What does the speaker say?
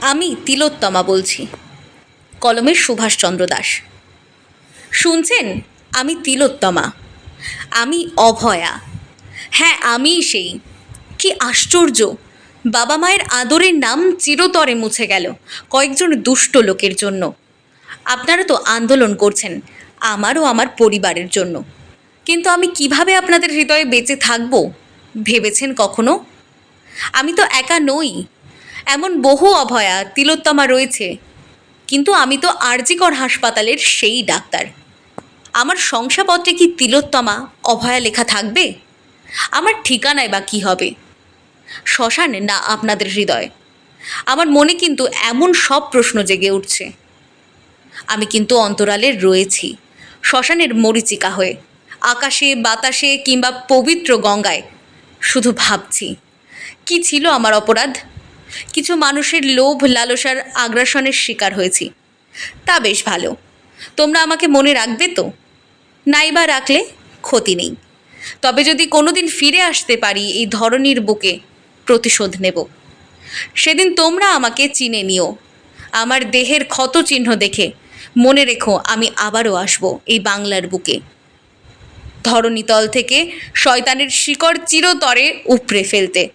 আমি তিলোত্তমা বলছি। কলমের সুভাষচন্দ্র দাস। শুনছেন? আমি তিলোত্তমা। আমি অভয়া। হ্যাঁ আমিই সেই। কি আশ্চর্য! বাবা মায়ের আদরের নাম চিরতরে মুছে গেল কয়েকজন দুষ্ট লোকের জন্য। আপনারা তো আন্দোলন করছেন, আমারও আমার পরিবারের জন্য। কিন্তু আমি কীভাবে আপনাদের হৃদয়ে বেঁচে থাকব? ভেবেছেন কখনো? আমি তো একা নই। এমন বহু অভয়া তিলোত্তমা রয়েছে, কিন্তু আমি তো আরজিকর হাসপাতালের সেই ডাক্তার। আমার শংসাপত্রে কি তিলোত্তমা অভয়া লেখা থাকবে? আমার ঠিকানায় বা কী হবে? শ্মশান না আপনাদের হৃদয়। আমার মনে কিন্তু এমন সব প্রশ্ন জেগে উঠছে। আমি কিন্তু অন্তরালে রয়েছি, শ্মশানের মরিচিকা হয়ে। আকাশে, বাতাসে কিংবা পবিত্র গঙ্গায়। শুধু ভাবছি, কি ছিল আমার অপরাধ? কিছু মানুষের লোভ লালসার আগ্রাসনের শিকার হয়েছি। তা বেশ ভালো। তোমরা আমাকে মনে রাখবে তো? নাইবা রাখলে ক্ষতি নেই। তবে যদি কোনোদিন ফিরে আসতে পারি এই ধরনীর বুকে প্রতিশোধ নেব। সেদিন তোমরা আমাকে চিনে নিও। আমার দেহের ক্ষত চিহ্ন দেখে মনে রেখো আমি আবারও আসব এই বাংলার বুকে। ধরণীতল থেকে শয়তানের শিকড় চিরতরে উপড়ে ফেলতে।